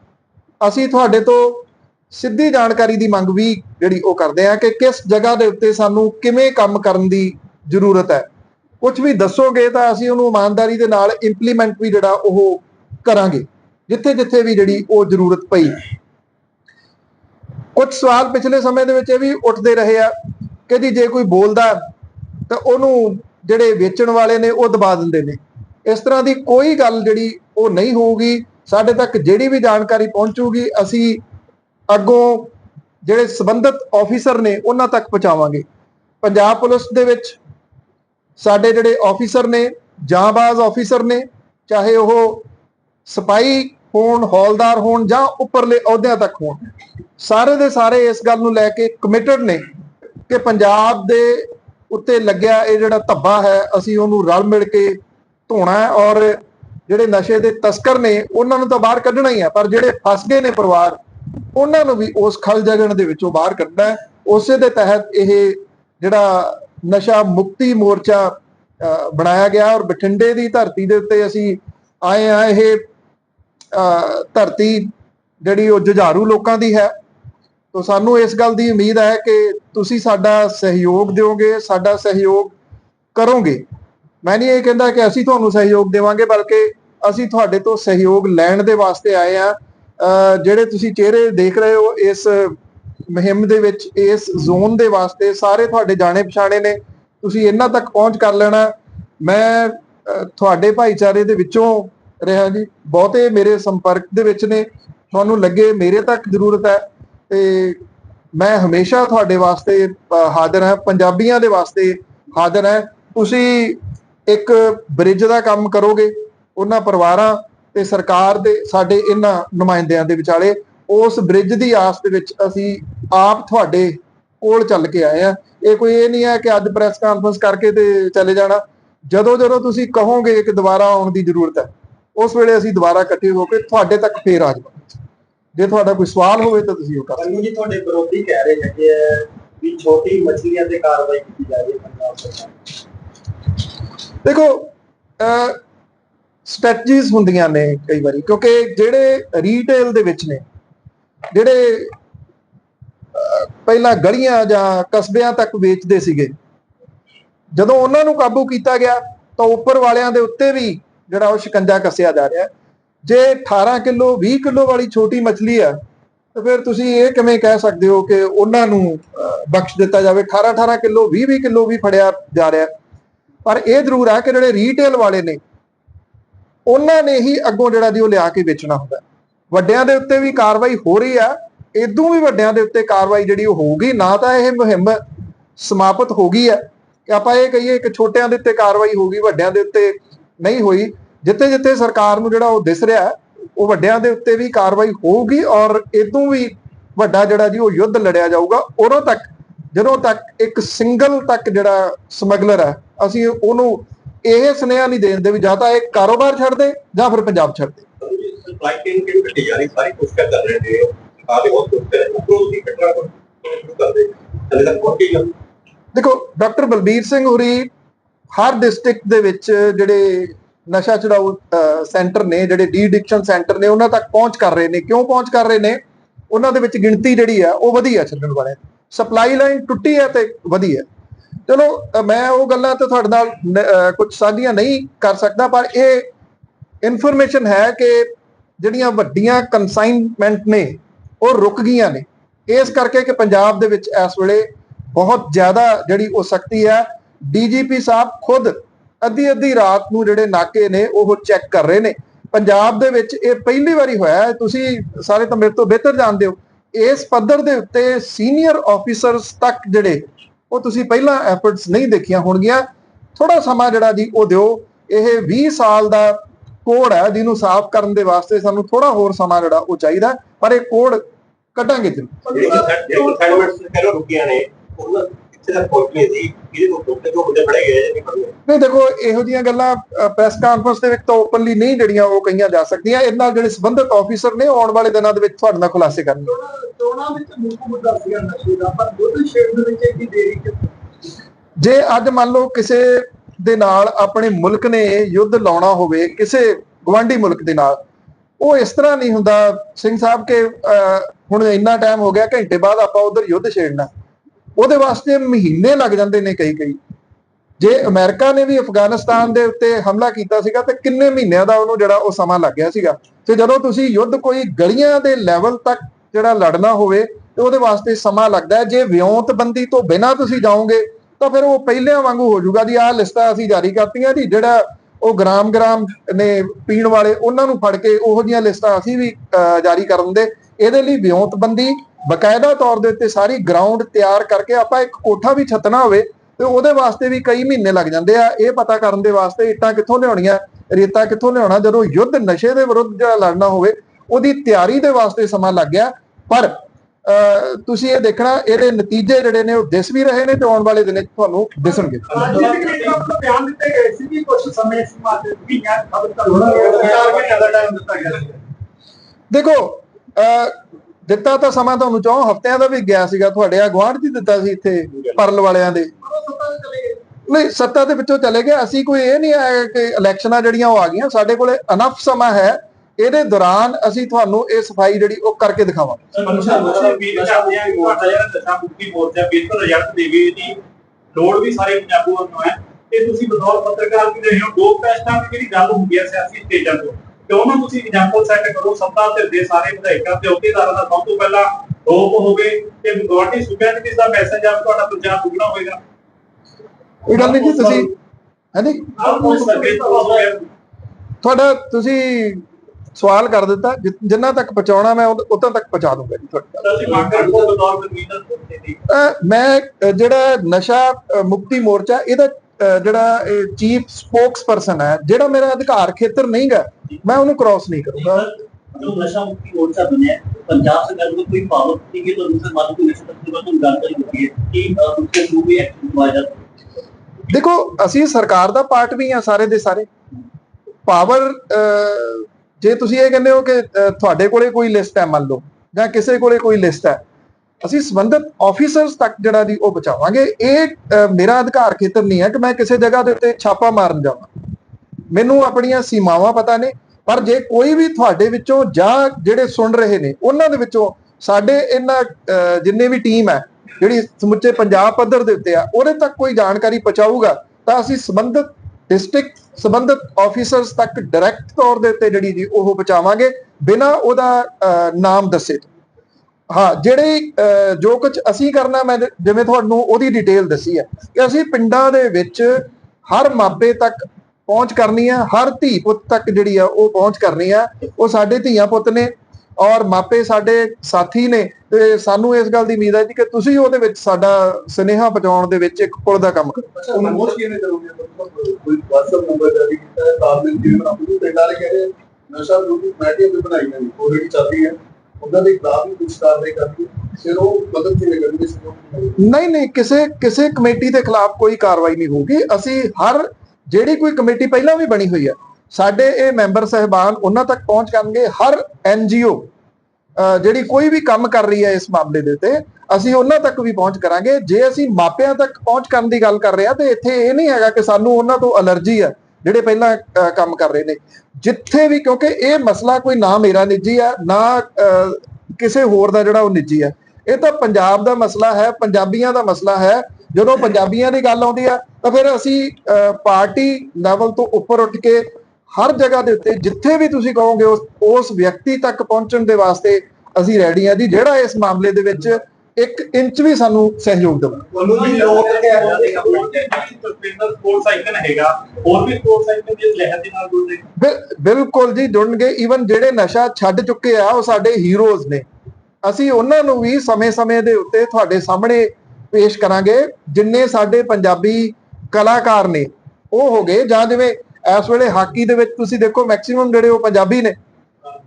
S1: ਅਸੀਂ ਤੁਹਾਡੇ ਤੋਂ ਸਿੱਧੀ ਜਾਣਕਾਰੀ ਦੀ ਮੰਗ ਵੀ ਜਿਹੜੀ ਉਹ ਕਰਦੇ ਆ ਕਿ ਕਿਸ ਜਗ੍ਹਾ ਦੇ ਉੱਤੇ ਸਾਨੂੰ ਕਿਵੇਂ ਕੰਮ ਕਰਨ ਦੀ ਜ਼ਰੂਰਤ ਹੈ। ਕੁਝ ਵੀ ਦੱਸੋਗੇ ਤਾਂ ਅਸੀਂ ਉਹਨੂੰ ਇਮਾਨਦਾਰੀ ਦੇ ਨਾਲ ਇੰਪਲੀਮੈਂਟ ਵੀ ਜਿਹੜਾ ਉਹ ਕਰਾਂਗੇ ਜਿੱਥੇ ਜਿੱਥੇ ਵੀ ਜਿਹੜੀ ਉਹ ਜ਼ਰੂਰਤ ਪਈ। ਕੁਝ ਸਵਾਲ ਪਿਛਲੇ ਸਮੇਂ ਦੇ ਵਿੱਚ ਇਹ ਵੀ ਉੱਠਦੇ ਰਹੇ ਆ ਕਿ ਜੀ ਜੇ ਕੋਈ ਬੋਲਦਾ ਤਾਂ ਉਹਨੂੰ ਜਿਹੜੇ ਵੇਚਣ ਵਾਲੇ ਨੇ ਉਹ ਦਬਾ ਦਿੰਦੇ ਨੇ। ਇਸ ਤਰ੍ਹਾਂ ਦੀ ਕੋਈ ਗੱਲ ਜਿਹੜੀ ਉਹ ਨਹੀਂ ਹੋਊਗੀ, ਸਾਡੇ ਤੱਕ ਜਿਹੜੀ ਵੀ ਜਾਣਕਾਰੀ ਪਹੁੰਚੂਗੀ, ਅਸੀਂ ਅੱਗੋਂ ਜਿਹੜੇ ਸੰਬੰਧਿਤ ਆਫੀਸਰ ਨੇ ਉਹਨਾਂ ਤੱਕ ਪਹੁੰਚਾਵਾਂਗੇ। ਪੰਜਾਬ ਪੁਲਿਸ ਦੇ ਵਿੱਚ ਸਾਡੇ ਜਿਹੜੇ ਆਫੀਸਰ ਨੇ ਜਾਂਬਾਜ਼ ਆਫੀਸਰ ਨੇ, ਚਾਹੇ ਉਹ ਸਪਾਈ ਹੋਣ, ਹੌਲਦਾਰ ਹੋਣ ਜਾਂ ਉੱਪਰਲੇ ਅਹੁਦਿਆਂ ਤੱਕ ਹੋਣ। ਸਾਰੇ ਦੇ ਸਾਰੇ ਇਸ ਗੱਲ ਨੂੰ ਲੈ ਕੇ ਕਮਿਟਡ ਨੇ ਕਿ ਪੰਜਾਬ ਦੇ ਉੱਤੇ ਲੱਗਿਆ ਇਹ ਜਿਹੜਾ ਧੱਬਾ ਹੈ, ਅਸੀਂ ਉਹਨੂੰ ਰਲ ਮਿਲ ਕੇ ਧੋਣਾ ਹੈ ਔਰ ਜਿਹੜੇ ਨਸ਼ੇ ਦੇ ਤਸਕਰ ਨੇ, ਉਹਨਾਂ ਨੂੰ ਤਾਂ ਬਾਹਰ ਕੱਢਣਾ ਹੀ ਹੈ, ਪਰ ਜਿਹੜੇ ਫਸ ਗਏ ਨੇ ਪਰਿਵਾਰ, ਉਹਨਾਂ ਨੂੰ ਵੀ ਉਸ ਖਲ ਜਗਣ ਦੇ ਵਿੱਚੋਂ ਬਾਹਰ ਕੱਢਣਾ ਹੈ। ਉਸੇ ਦੇ ਤਹਿਤ ਇਹ ਜਿਹੜਾ ਨਸ਼ਾ ਮੁਕਤੀ ਮੋਰਚਾ ਬਣਾਇਆ ਗਿਆ ਔਰ ਬਠਿੰਡੇ ਦੀ ਧਰਤੀ ਦੇ ਉੱਤੇ ਅਸੀਂ ਆਏ ਆ ਇਹ ਧਰਤੀ ਜਿਹੜੀ ਉਹ ਜੁਝਾਰੂ ਲੋਕਾਂ ਦੀ ਹੈ। ਤੋ ਸਾਨੂੰ ਇਸ ਗੱਲ ਦੀ ਉਮੀਦ ਹੈ ਕਿ ਤੁਸੀਂ ਸਾਡਾ ਸਹਿਯੋਗ ਦਿਓਗੇ, ਸਾਡਾ ਸਹਿਯੋਗ ਕਰੋਗੇ। ਮੈਂ ਨਹੀਂ ਇਹ ਕਹਿੰਦਾ ਕਿ ਅਸੀਂ ਤੁਹਾਨੂੰ ਸਹਿਯੋਗ ਦੇਵਾਂਗੇ, ਬਲਕਿ ਅਸੀਂ ਤੁਹਾਡੇ ਤੋਂ ਸਹਿਯੋਗ ਲੈਣ ਦੇ ਵਾਸਤੇ ਆਏ ਆ ਜਿਹੜੇ ਤੁਸੀਂ ਚਿਹਰੇ ਦੇਖ ਰਹੇ ਹੋ, ਇਸ ਮੁਹਿੰਮ ਦੇ ਵਿੱਚ, ਇਸ ਜ਼ੋਨ ਦੇ ਵਾਸਤੇ ਸਾਰੇ ਤੁਹਾਡੇ ਜਾਣੇ ਪਛਾਣੇ ਨੇ। ਤੁਸੀਂ ਇਹਨਾਂ ਤੱਕ ਪਹੁੰਚ ਕਰ ਲੈਣਾ। ਮੈਂ ਤੁਹਾਡੇ ਭਾਈਚਾਰੇ ਦੇ ਵਿੱਚੋਂ ਰਿਹਾ ਜੀ। ਬਹੁਤੇ ਮੇਰੇ ਸੰਪਰਕ ਦੇ ਵਿੱਚ ਨੇ। ਤੁਹਾਨੂੰ ਲੱਗੇ ਮੇਰੇ ਤੱਕ ਜ਼ਰੂਰਤ ਹੈ। ਤੇ ਮੈਂ ਹਮੇਸ਼ਾ ਤੁਹਾਡੇ ਵਾਸਤੇ ਹਾਜ਼ਰ ਹਾਂ। ਪੰਜਾਬੀਆਂ ਦੇ ਵਾਸਤੇ ਹਾਜ਼ਰ ਹਾਂ। ਤੁਸੀਂ ਇੱਕ ਬ੍ਰਿਜ ਦਾ ਕੰਮ ਕਰੋਗੇ। ਉਹਨਾਂ ਪਰਿਵਾਰਾਂ ਤੇ ਸਰਕਾਰ ਦੇ, ਸਾਡੇ ਇਹਨਾਂ ਨੁਮਾਇੰਦਿਆਂ ਦੇ ਵਿਚਾਲੇ। ਉਸ ਬ੍ਰਿਜ ਦੀ ਆਸ ਦੇ ਵਿੱਚ ਅਸੀਂ ਆਪ ਤੁਹਾਡੇ ਕੋਲ ਚੱਲ ਕੇ ਆਏ ਆ ਇਹ ਕੋਈ ਇਹ ਨਹੀਂ ਹੈ ਕਿ ਅੱਜ ਪ੍ਰੈਸ ਕਾਨਫਰੰਸ ਕਰਕੇ ਤੇ ਚਲੇ ਜਾਣਾ। ਜਦੋਂ ਜਦੋਂ ਤੁਸੀਂ ਕਹੋਗੇ ਕਿ ਦੁਬਾਰਾ ਆਉਣ ਦੀ ਜ਼ਰੂਰਤ ਹੈ। ਉਸ ਵੇਲੇ ਅਸੀਂ ਦੁਬਾਰਾ ਇਕੱਠੇ ਹੋ ਕੇ ਤੁਹਾਡੇ ਤੱਕ ਫੇਰ ਆ ਜਾਵਾਂਗੇ। ਜੇ ਤੁਹਾਡਾ ਕੋਈ ਸਵਾਲ ਹੋਵੇ ਤਾਂ ਤੁਸੀਂ ਉਹ ਕਰ
S3: ਅੰਨੂ ਜੀ ਤੁਹਾਡੇ ਵਿਰੋਧੀ ਕਹਿ ਰਹੇ ਹੈਗੇ ਵੀ ਛੋਟੀ ਮਛਲੀਆਂ ਤੇ ਕਾਰਵਾਈ ਕੀਤੀ ਜਾ ਰਹੀ ਹੈ ਪੰਜਾਬ ਸਰਕਾਰ
S1: ਦੇਖੋ ਸਟ੍ਰੈਟਜੀਜ਼ ਹੁੰਦੀਆਂ ਨੇ ਕਈ ਵਾਰੀ ਕਿਉਂਕਿ ਜਿਹੜੇ ਰੀਟੇਲ ਦੇ ਵਿੱਚ ਨੇ ਜਿਹੜੇ ਪਹਿਲਾਂ ਗਲੀਆਂ ਜਾਂ ਕਸਬਿਆਂ ਤੱਕ ਵੇਚਦੇ ਸੀਗੇ ਜਦੋਂ ਉਹਨਾਂ ਨੂੰ ਕਾਬੂ ਕੀਤਾ ਗਿਆ ਤਾਂ ਉੱਪਰ ਵਾਲਿਆਂ ਦੇ ਉੱਤੇ ਵੀ ਜਿਹੜਾ ਉਹ ਸ਼ਿਕੰਜਾ ਕੱਸਿਆ ਜਾ ਰਿਹਾ ਜੇ 18 ਕਿਲੋ 20 ਕਿਲੋ ਵਾਲੀ ਛੋਟੀ ਮੱਛਲੀ ਆ ਤਾਂ ਫਿਰ ਤੁਸੀਂ ਇਹ ਕਿਵੇਂ ਕਹਿ ਸਕਦੇ ਹੋ ਕਿ ਉਹਨਾਂ ਨੂੰ ਬਖਸ਼ ਦਿੱਤਾ ਜਾਵੇ? 18 18 ਕਿਲੋ 20 20 ਕਿਲੋ ਵੀ ਫੜਿਆ ਜਾ ਰਿਹਾ ਪਰ ਇਹ ਜ਼ਰੂਰ ਹੈ ਕਿ ਜਿਹੜੇ ਰੀਟੇਲ ਵਾਲੇ ਨੇ, ਉਹਨਾਂ ਨੇ ਹੀ ਅੱਗੋਂ ਜਿਹੜਾ ਜੀ ਉਹ ਲਿਆ ਕੇ ਵੇਚਣਾ ਹੁੰਦਾ ਵੱਡਿਆਂ ਦੇ ਉੱਤੇ ਵੀ ਕਾਰਵਾਈ ਹੋ ਰਹੀ ਆ ਇਦੋਂ ਵੀ ਵੱਡਿਆਂ ਦੇ ਉੱਤੇ ਕਾਰਵਾਈ ਜਿਹੜੀ ਉਹ ਹੋਊਗੀ, ਨਾ ਤਾਂ ਇਹ ਮੁਹਿੰਮ ਸਮਾਪਤ ਹੋ ਗਈ ਹੈ। ਕਿ ਆਪਾਂ ਇਹ ਕਹੀਏ ਕਿ ਛੋਟਿਆਂ ਦੇ ਉੱਤੇ ਕਾਰਵਾਈ ਹੋਊਗੀ ਵੱਡਿਆਂ ਦੇ ਉੱਤੇ ਨਹੀਂ ਹੋਈ। ਜਿੱਥੇ ਜਿੱਥੇ ਸਰਕਾਰ ਨੂੰ ਜਿਹੜਾ ਉਹ ਦਿਸ ਰਿਹਾ ਉਹ ਵੱਡਿਆਂ ਦੇ ਉੱਤੇ ਵੀ ਕਾਰਵਾਈ ਹੋਊਗੀ ਔਰ ਇਦੋਂ ਵੀ ਵੱਡਾ ਜਿਹੜਾ ਜੀ ਉਹ ਯੁੱਧ ਲੜਿਆ ਜਾਊਗਾ ਉਦੋਂ ਤੱਕ ਜਦੋਂ ਤੱਕ ਇੱਕ ਸਿੰਗਲ ਤੱਕ ਜਿਹੜਾ ਸਮਗਲਰ ਹੈ ਅਸੀਂ ਉਹਨੂੰ ਇਹ ਸੁਨੇਹਾ ਨਹੀਂ ਦੇਣ ਦੇ ਵੀ ਜਾਂ ਤਾਂ ਇਹ ਕਾਰੋਬਾਰ ਛੱਡ ਦੇ ਜਾਂ ਫਿਰ ਪੰਜਾਬ ਛੱਡ ਦੇ।
S3: ਸਪਲਾਈ ਚੇਨ ਕਿਹੜੀ ਕੱਟੀ ਜਾ ਰਹੀ ਸਾਰੀ ਕੋਸ਼ਿਸ਼ ਕਰ ਰਹੇ ਨੇ ਆਦੇ ਬਹੁਤ ਕੁਝ ਕਰ ਰਹੇ ਉੱਪਰੋਂ ਦੀ ਕੱਟਣਾ ਸ਼ੁਰੂ ਕਰ ਦੇ ਹਲੇ ਤੱਕ ਪਹੁੰਚੀ ਗੱਲ
S1: ਦੇਖੋ ਡਾਕਟਰ ਬਲਬੀਰ ਸਿੰਘ ਹੋਰੀ ਹਰ ਡਿਸਟ੍ਰਿਕਟ ਦੇ ਵਿੱਚ ਜਿਹੜੇ ਨਸ਼ਾ ਛੁਡਾਊ ਸੈਂਟਰ ਨੇ, ਜਿਹੜੇ ਡੀ ਐਡਿਕਸ਼ਨ ਸੈਂਟਰ ਨੇ, ਉਹਨਾਂ ਤੱਕ ਪਹੁੰਚ ਕਰ ਰਹੇ ਨੇ। ਕਿਉਂ ਪਹੁੰਚ ਕਰ ਰਹੇ ਨੇ? ਉਹਨਾਂ ਦੇ ਵਿੱਚ ਗਿਣਤੀ ਜਿਹੜੀ ਆ, ਉਹ ਵਧੀ ਆ ਛੱਡਣ ਵਾਲੇ ਸਪਲਾਈ ਲਾਈਨ ਟੁੱਟੀ ਹੈ ਤੇ ਵਧੀ ਹੈ ਚਲੋ ਮੈਂ ਉਹ ਗੱਲਾਂ ਤੇ ਤੁਹਾਡੇ ਨਾਲ, ਨ- ਕੁਝ ਸਾਂਝੀਆਂ ਨਹੀਂ ਕਰ ਸਕਦਾ, ਪਰ ਇਹ ਇਨਫੋਰਮੇਸ਼ਨ ਹੈ ਕਿ ਜਿਹੜੀਆਂ ਵੱਡੀਆਂ ਕਨਸਾਈਨਮੈਂਟ ਨੇ, ਉਹ ਰੁਕ ਗਈਆਂ ਨੇ। ਇਸ ਕਰਕੇ ਕਿ ਪੰਜਾਬ ਦੇ ਵਿੱਚ ਇਸ ਵੇਲੇ ਬਹੁਤ ਜ਼ਿਆਦਾ ਜਿਹੜੀ ਉਹ ਸਖਤੀ ਹੈ ਡੀਜੀਪੀ ਸਾਹਿਬ ਖੁਦ ਅੱਧੀ ਅੱਧੀ ਰਾਤ ਨੂੰ ਜਿਹੜੇ ਨਾਕੇ ਨੇ ਉਹ ਚੈੱਕ ਕਰ ਰਹੇ ਨੇ ਪੰਜਾਬ ਦੇ ਵਿੱਚ ਇਹ ਪਹਿਲੀ ਵਾਰੀ ਹੋਇਆ ਤੁਸੀਂ ਸਾਰੇ ਤਾਂ ਮੇਰੇ ਤੋਂ ਬਿਹਤਰ ਜਾਣਦੇ ਹੋ ਇਸ ਪੱਧਰ ਦੇ ਉੱਤੇ ਸੀਨੀਅਰ ਆਫੀਸਰਸ ਤੱਕ ਜਿਹੜੇ ਉਹ ਤੁਸੀਂ ਪਹਿਲਾਂ ਐਫਰਟਸ ਨਹੀਂ ਦੇਖੀਆਂ ਹੋਣਗੀਆਂ ਥੋੜਾ ਸਮਾਂ ਜਿਹੜਾ ਜੀ ਉਹ ਦਿਓ ਇਹ 20 ਸਾਲ ਦਾ ਕੋਡ ਹੈ ਜਿਹਨੂੰ ਸਾਫ਼ ਕਰਨ ਦੇ ਵਾਸਤੇ ਸਾਨੂੰ ਥੋੜਾ ਹੋਰ ਸਮਾਂ ਜਿਹੜਾ ਉਹ ਚਾਹੀਦਾ ਪਰ ਇਹ ਕੋਡ ਕੱਢਾਂਗੇ ਜੀ
S3: ਜਿਹੜੀ ਅਸਾਈਨਮੈਂਟਸ ਕਹਿੰਦੇ ਰੁਕੀਆਂ ਨੇ ਉਹਨਾਂ ਕਿੱਥੇ ਤੱਕ ਪਹੁੰਚੀਆਂ ਸੀ ਇਹਦੇ ਤੋਂ ਉੱਤੇ ਜੋ ਬੰਦੇ ਫੜੇ ਗਏ ਨਹੀਂ ਫੜੇ
S1: ਨਹੀਂ ਦੇਖੋ ਇਹੋ ਜੀਆਂ ਗੱਲਾਂ ਪ੍ਰੈਸ ਕਾਨਫਰੰਸ ਦੇ ਵਿੱਚ ਤਾਂ ਓਪਨਲੀ ਨਹੀਂ ਜਿਹੜੀਆਂ ਉਹ ਕਹੀਆਂ ਜਾ ਸਕਦੀਆਂ। ਇਹਨਾਂ ਜਿਹੜੇ ਸੰਬੰਧਿਤ ਆਫੀਸਰ ਨੇ ਆਉਣ ਵਾਲੇ ਦਿਨਾਂ ਦੇ ਵਿੱਚ ਤੁਹਾਡੇ ਨਾਲ ਖੁਲਾਸੇ ਕਰਨਗੇ।
S2: ਚੋਣਾਂ ਵਿੱਚ ਮੁੱਖ ਮੁੱਦਾ ਸੀਗਾ ਨਸ਼ੇ ਦਾ ਪਰ ਦੁੱਧ ਸ਼ੇਡ ਦੇ ਵਿੱਚ ਇੰਨੀ ਦੇਰੀ
S1: ਜੇ ਅੱਜ ਮੰਨ ਲਓ ਕਿਸੇ ਦੇ ਨਾਲ ਆਪਣੇ ਮੁਲਕ ਨੇ ਯੁੱਧ ਲਾਉਣਾ ਹੋਵੇ ਕਿਸੇ ਗਵਾਂਢੀ ਮੁਲਕ ਦੇ ਨਾਲ ਉਹ ਇਸ ਤਰ੍ਹਾਂ ਨਹੀਂ ਹੁੰਦਾ। ਸਿੰਘ ਸਾਹਿਬ ਕਿ ਹੁਣ ਇੰਨਾ ਟਾਈਮ ਹੋ ਗਿਆ ਘੰਟੇ ਬਾਅਦ ਆਪਾਂ ਉਧਰ ਯੁੱਧ ਛੇੜਨਾ। ਉਹਦੇ ਵਾਸਤੇ ਮਹੀਨੇ ਲੱਗ ਜਾਂਦੇ ਨੇ ਕਈ ਕਈ। ਜੇ ਅਮਰੀਕਾ ਨੇ ਵੀ ਅਫਗਾਨਿਸਤਾਨ ਦੇ ਉੱਤੇ ਹਮਲਾ ਕੀਤਾ ਸੀਗਾ ਤੇ ਕਿੰਨੇ ਮਹੀਨਿਆਂ ਦਾ ਉਹਨੂੰ ਜਿਹੜਾ ਉਹ ਸਮਾਂ ਲੱਗ ਗਿਆ ਸੀਗਾ। ਤੇ ਜਦੋਂ ਤੁਸੀਂ ਯੁੱਧ ਕੋਈ ਗਲੀਆਂ ਦੇ ਲੈਵਲ ਤੱਕ ਜਿਹੜਾ ਲੜਨਾ ਹੋਵੇ ਤੇ ਉਹਦੇ ਵਾਸਤੇ ਸਮਾਂ ਲੱਗਦਾ ਹੈ। ਜੇ ਵਿਉਂਤਬੰਦੀ ਤੋਂ ਬਿਨਾਂ ਤੁਸੀਂ ਜਾਓਗੇ ਤਾਂ ਫਿਰ ਉਹ ਪਹਿਲਿਆਂ ਵਾਂਗੂ ਹੋ ਜਾਊਗਾ ਜੀ। ਆਹ ਲਿਸਟਾਂ ਅਸੀਂ ਜਾਰੀ ਕਰਤੀਆਂ ਜੀ ਜਿਹੜਾ ਉਹ ਗ੍ਰਾਮ ਗ੍ਰਾਮ ਨੇ ਪੀਣ ਵਾਲੇ ਉਹਨਾਂ ਨੂੰ ਫੜ ਕੇ ਉਹੋ ਜੀਆਂ ਲਿਸਟਾਂ ਅਸੀਂ ਵੀ ਅਹ, ਜਾਰੀ ਕਰਨ ਦੇ। ਇਹਦੇ ਲਈ ਵਿਉਂਤਬੰਦੀ ਬਕਾਇਦਾ ਤੌਰ ਦੇ ਉੱਤੇ ਸਾਰੀ ਗਰਾਊਂਡ ਤਿਆਰ ਕਰਕੇ ਆਪਾਂ ਇੱਕ ਕੋਠਾ ਵੀ ਛੱਤਣਾ ਹੋਵੇ ਤੇ ਉਹਦੇ ਵਾਸਤੇ ਵੀ ਕਈ ਮਹੀਨੇ ਲੱਗ ਜਾਂਦੇ ਆ। ਇਹ ਪਤਾ ਕਰਨ ਦੇ ਵਾਸਤੇ ਇੱਟਾਂ ਕਿੱਥੋਂ ਲਿਆਉਣੀਆਂ ਰੇਤਾ ਕਿੱਥੋਂ ਲਿਆਉਣਾ ਜਦੋਂ ਯੁੱਧ ਨਸ਼ੇ ਦੇ ਵਿਰੁੱਧ ਜਿਹੜਾ ਲੜਨਾ ਹੋਵੇ ਉਹਦੀ ਤਿਆਰੀ ਦੇ ਵਾਸਤੇ ਸਮਾਂ ਲੱਗ ਗਿਆ। ਪਰ ਤੁਸੀਂ ਇਹ ਦੇਖਣਾ ਇਹਦੇ ਨਤੀਜੇ ਜਿਹੜੇ ਨੇ ਉਹ ਦਿਸ ਵੀ ਰਹੇ ਨੇ ਤੇ ਆਉਣ ਵਾਲੇ ਦਿਨਾਂ 'ਚ ਤੁਹਾਨੂੰ ਦਿਸਣਗੇ।
S3: ਬਿਆਨ ਦਿੱਤੇ ਗਏ ਸੀ ਕਿ ਕੁਝ ਸਮੇਂ ਸੀਮਾ ਤੇ ਮਹੀਨਿਆਂ ਖਬਰ ਕਰ ਹੋਣਾ ਚਾਰ ਮਹੀਨਿਆਂ ਦਾ ਟਾਈਮ ਦਿੱਤਾ ਗਿਆ ਸੀ।
S1: ਦੇਖੋ ਦਿੱਤਾ ਤਾਂ ਸਮਾਂ ਤੁਹਾਨੂੰ ਚੌਂ, ਹਫ਼ਤਿਆਂ ਦਾ ਵੀ ਗਿਆ ਸੀਗਾ ਤੁਹਾਡੇ ਆ ਗੁਆਂਢ 'ਚ ਦਿੱਤਾ ਸੀ ਇੱਥੇ, ਪਰਲ ਵਾਲਿਆਂ ਦੇ। ਨਹੀਂ, ਸੱਤਾ ਦੇ ਵਿੱਚੋਂ ਚਲੇ ਗਏ। ਅਸੀਂ ਕੋਈ ਇਹ ਨਹੀਂ ਹੈ ਕਿ ਇਲੈਕਸ਼ਨਾਂ ਜਿਹੜੀਆਂ ਉਹ ਆ ਗਈਆਂ। ਸਾਡੇ ਕੋਲੇ ਅਨਫ ਸਮਾਂ ਹੈ। ਇਹਦੇ ਦੌਰਾਨ ਅਸੀਂ ਤੁਹਾਨੂੰ ਇਹ ਸਫ਼ਾਈ ਜਿਹੜੀ ਉਹ ਕਰਕੇ ਦਿਖਾਵਾਂਗੇ।
S3: ਲੋੜ ਵੀ ਸਾਰੇ ਪੰਜਾਬੂਆਂ ਨੂੰ ਹੈ। ਤੇ ਤੁਸੀਂ ਬਤੌਰ ਪੱਤਰਕਾਰ ਵੀ ਰਹੇ ਹੋ। ਦੋ ਪੈਸਟਾਂ ਦੀ ਜਿਹੜੀ ਗੱਲ ਹੁੰਦੀ ਹੈ ਸਿਆਸੀ ਸਟੇਜਾਂ ਤੋਂ। ਤੇ ਉਹਨਾਂ ਤੁਸੀਂ ਐਗਜ਼ਾਮਪਲ ਸੈੱਟ ਕਰੋ ਸੱਤਾ ਤੇ ਦੇ ਸਾਰੇ ਵਿਧਾਇਕਾਂ ਤੇ ਅਹੁਦੇਦਾਰਾਂ ਦਾ ਸਭ ਤੋਂ ਪਹਿਲਾਂ ਰੋਪ ਹੋਵੇ ਤੇ ਗਵਾਂਢੀ ਸੂਬਿਆਂ ਕਿਸ ਦਾ ਮੈਸੇਜ ਆ ਤੁਹਾਡਾ ਪ੍ਰਚਾਰ ਦੁੱਗਣਾ ਹੋਏਗਾ।
S1: ਇਹ ਗੱਲ ਨਹੀਂ ਤੁਸੀਂ
S3: ਤੋਂ ਹੋਇਆ
S1: ਤੁਹਾਡਾ ਤੁਸੀਂ ਸਵਾਲ ਕਰ ਦਿੱਤਾ ਜਿੰਨਾ ਤੱਕ ਪਹੁੰਚਾਉਣਾ ਮੈਂ ਉਦ- ਤੱਕ ਪਹੁੰਚਾ ਦੂੰਗਾ ਜੀ ਤੁਹਾਡੀ।
S3: ਹਾਂ ਦੀ
S1: ਮੈਂ ਜਿਹੜਾ ਨਸ਼ਾ ਮੁਕਤੀ ਮੋਰਚਾ ਇਹਦਾ ਜਿਹੜਾ ਚੀਫ ਸਪੋਕਸਪਰਸਨ ਹੈ ਜਿਹੜਾ ਮੇਰਾ ਅਧਿਕਾਰ ਖੇਤਰ ਨਹੀਂ ਨਹੀਂਗਾ ਮੈਂ ਉਹਨੂੰ ਕ੍ਰਾਸ ਨਹੀਂ ਕਰੂੰਗਾ। ਦੇਖੋ ਅਸੀਂ ਸਰਕਾਰ ਦਾ ਪਾਰਟ ਵੀ ਆ ਸਾਰੇ ਦੇ ਸਾਰੇ। ਪਾਵਰ ਜੇ ਤੁਸੀਂ ਇਹ ਕਹਿੰਦੇ ਹੋ ਕਿ ਤੁਹਾਡੇ ਕੋਲੇ ਕੋਈ ਲਿਸਟ ਹੈ ਮੰਨ ਲਓ ਜਾਂ ਕਿਸੇ ਕੋਲੇ ਕੋਈ ਲਿਸਟ ਹੈ ਅਸੀਂ ਸੰਬੰਧਿਤ ਆਫੀਸਰਸ ਤੱਕ ਜਿਹੜਾ ਦੀ ਉਹ ਪਹੁੰਚਾਵਾਂਗੇ ਇਹ ਮੇਰਾ ਅਧਿਕਾਰ ਖੇਤਰ ਨਹੀਂ ਹੈ ਕਿ ਮੈਂ ਕਿਸੇ ਜਗ੍ਹਾ ਦੇ ਉੱਤੇ ਛਾਪਾ ਮਾਰਨ ਜਾਵਾਂ। ਮੈਨੂੰ ਆਪਣੀਆਂ ਸੀਮਾਵਾਂ ਪਤਾ ਨੇ ਪਰ ਜੇ ਕੋਈ ਵੀ ਤੁਹਾਡੇ ਵਿੱਚੋਂ ਜਾਂ ਜਿਹੜੇ ਸੁਣ ਰਹੇ ਨੇ ਉਹਨਾਂ ਦੇ ਵਿੱਚੋਂ ਸਾਡੇ ਇਹਨਾਂ ਅਹ, ਜਿੰਨੇ ਵੀ ਟੀਮ ਹੈ ਜਿਹੜੀ ਸਮੁੱਚੇ ਪੰਜਾਬ ਪੱਧਰ ਦੇ ਉੱਤੇ ਆ ਉਹਦੇ ਤੱਕ ਕੋਈ ਜਾਣਕਾਰੀ ਪਹੁੰਚਾਊਗਾ ਤਾਂ ਅਸੀਂ ਸੰਬੰਧਿਤ ਡਿਸਟ੍ਰਿਕਟ ਸੰਬੰਧਿਤ ਆਫੀਸਰਸ ਤੱਕ ਡਾਇਰੈਕਟ ਤੌਰ ਦੇ ਉੱਤੇ ਜਿਹੜੀ ਜੀ ਉਹ ਪਹੁੰਚਾਵਾਂਗੇ ਬਿਨਾਂ ਉਹਦਾ ਨਾਮ ਦੱਸੇ ਹਾਂ, ਜਿਹੜੇ ਜੋ ਕੁਝ ਅਸੀਂ ਕਰਨਾ, ਮੈਂ ਜਿਵੇਂ ਤੁਹਾਨੂੰ ਉਹਦੀ ਡਿਟੇਲ ਦੱਸੀ ਹੈ ਕਿ ਅਸੀਂ ਪਿੰਡਾਂ ਦੇ ਵਿੱਚ ਹਰ ਮਾਪੇ ਤੱਕ ਪਹੁੰਚ ਕਰਨੀ ਹੈ, ਹਰ ਧੀ ਪੁੱਤ ਤੱਕ ਜਿਹੜੀ ਆ ਉਹ ਪਹੁੰਚ ਕਰਨੀ ਹੈ। ਉਹ ਸਾਡੇ ਧੀਆਂ ਪੁੱਤ ਨੇ ਔਰ ਮਾਪੇ ਸਾਡੇ ਸਾਥੀ ਨੇ ਤੇ ਸਾਨੂੰ ਇਸ ਗੱਲ ਦੀ ਉਮੀਦ ਹੈ ਜੀ ਕਿ ਤੁਸੀਂ ਉਹਦੇ ਵਿੱਚ ਸਾਡਾ ਸੁਨੇਹਾ ਪਹੁੰਚਾਉਣ ਦੇ ਵਿੱਚ ਇੱਕ ਪੁਲ ਦਾ ਕੰਮ ਕਰੋ।
S3: ਅੱਛਾ ਮਨਮੋਹਨ ਕਿਵੇਂ ਕਰੋਗੇ? ਕੋਈ WhatsApp ਨੰਬਰ ਜਾਰੀ ਕੀਤਾ ਹੈ, ਤਾਲਮੇਲ ਕਿਵੇਂ ਬਣਾਉਂਗੇ ਪਿੰਡ ਵਾਲੇ ਕਹਿ ਨਸ਼ਾ ਵਿਰੋਧੀ ਕਮੇਟੀ ਵੀ ਬਣਾਈ ਹੈ ਆਲਰੇਡੀ ਚੱਲ ਹੈ। ਉਹਨਾਂ ਦੇ ਖਿਲਾਫ ਵੀ ਕੁਝ ਕਾਰਵਾਈ ਕਰਨੀ ਫਿਰ ਉਹ ਮਦਦ ਕਿਵੇਂ ਕਰਨਗੇ
S1: ਨਹੀਂ ਨਹੀਂ, ਕਿਸੇ ਕਿਸੇ ਕਮੇਟੀ ਦੇ ਖਿਲਾਫ ਕੋਈ ਕਾਰਵਾਈ ਨਹੀਂ ਹੋਊਗੀ। ਅਸੀਂ ਹਰ, ਜਿਹੜੀ ਕੋਈ ਕਮੇਟੀ ਪਹਿਲਾਂ ਵੀ ਬਣੀ ਹੋਈ ਹੈ, ਸਾਡੇ ਇਹ ਮੈਂਬਰ ਸਹਿਬਾਨ, ਉਹਨਾਂ ਤੱਕ ਪਹੁੰਚ ਕਰਨਗੇ ਹਰ ਐਨ ਐਨਜੀਓ ਜਿਹੜੀ ਕੋਈ ਵੀ ਕੰਮ ਕਰ ਰਹੀ ਹੈ ਇਸ ਮਾਮਲੇ ਦੇ ਉੱਤੇ, ਅਸੀਂ ਉਹਨਾਂ ਤੱਕ ਵੀ ਪਹੁੰਚ ਕਰਾਂਗੇ। ਜੇ ਅਸੀਂ ਮਾਪਿਆਂ ਤੱਕ ਪਹੁੰਚ ਕਰਨ ਦੀ ਗੱਲ ਕਰ ਰਹੇ ਹਾਂ, ਤੇ ਇੱਥੇ ਇਹ ਨਹੀਂ ਹੈਗਾ ਕਿ ਸਾਨੂੰ ਉਹਨਾਂ ਤੋਂ ਅਲਰਜੀ ਹੈ ਜਿਹੜੇ ਪਹਿਲਾਂ ਕੰਮ ਕਰ ਰਹੇ ਨੇ। ਜਿੱਥੇ ਵੀ ਕਿਉਂਕਿ ਇਹ ਮਸਲਾ ਕੋਈ ਨਾ ਮੇਰਾ ਨਿੱਜੀ ਹੈ ਨਾ ਕਿਸੇ ਹੋਰ ਦਾ ਜਿਹੜਾ ਉਹ ਨਿੱਜੀ ਹੈ ਇਹ ਤਾਂ ਪੰਜਾਬ ਦਾ ਮਸਲਾ ਹੈ ਪੰਜਾਬੀਆਂ ਦਾ ਮਸਲਾ ਹੈ। ਜਦੋਂ ਪੰਜਾਬੀਆਂ ਦੀ ਗੱਲ ਆਉਂਦੀ ਆ ਤਾਂ ਫਿਰ ਅਸੀਂ ਅਹ, ਪਾਰਟੀ ਲੈਵਲ ਤੋਂ ਉੱਪਰ ਉੱਠ ਕੇ ਹਰ ਜਗ੍ਹਾ ਦੇ ਉੱਤੇ ਜਿੱਥੇ ਵੀ ਤੁਸੀਂ ਕਹੋਗੇ ਉਸ ਉਸ ਵਿਅਕਤੀ ਤੱਕ ਪਹੁੰਚਣ ਦੇ ਵਾਸਤੇ ਅਸੀਂ ਰੈਡੀ ਆ ਜੀ। ਜਿਹੜਾ ਇਸ ਮਾਮਲੇ ਦੇ ਵਿੱਚ ਇੱਕ ਇੰਚ ਵੀ ਸਾਨੂੰ ਸਹਿਯੋਗ ਦੇਵੇ।
S3: ਤੁਹਾਨੂੰ ਵੀ ਲੋਕ ਸਪਿੰਦਰ ਸਪੋਰਟਸ ਆਈਕਨ ਹੈਗਾ ਹੋਰ ਵੀ ਸਪੋਰਟਸ ਆਈਕਨ ਦੀ ਲਹਿਰ ਦੇ ਨਾਲ ਜੁੜਦੇ
S1: ਬਿਲ- ਬਿਲਕੁਲ ਜੀ ਜੁੜਨਗੇ ਈਵਨ ਜਿਹੜੇ ਨਸ਼ਾ ਛੱਡ ਚੁੱਕੇ ਆ ਉਹ ਸਾਡੇ ਹੀਰੋਜ਼ ਨੇ। ਅਸੀਂ ਉਹਨਾਂ ਨੂੰ ਵੀ ਸਮੇਂ-ਸਮੇਂ ਦੇ ਉੱਤੇ ਤੁਹਾਡੇ ਸਾਹਮਣੇ ਪੇਸ਼ ਕਰਾਂਗੇ ਜਿੰਨੇ ਸਾਡੇ ਪੰਜਾਬੀ ਕਲਾਕਾਰ ਨੇ। ਉਹ ਹੋ ਗਏ ਜਾਂ ਜਿਵੇਂ ਇਸ ਵੇਲੇ ਹਾਕੀ ਦੇ ਵਿੱਚ ਤੁਸੀਂ ਦੇਖੋ ਮੈਕਸਿਮਮ ਜਿਹੜੇ ਉਹ ਪੰਜਾਬੀ ਨੇ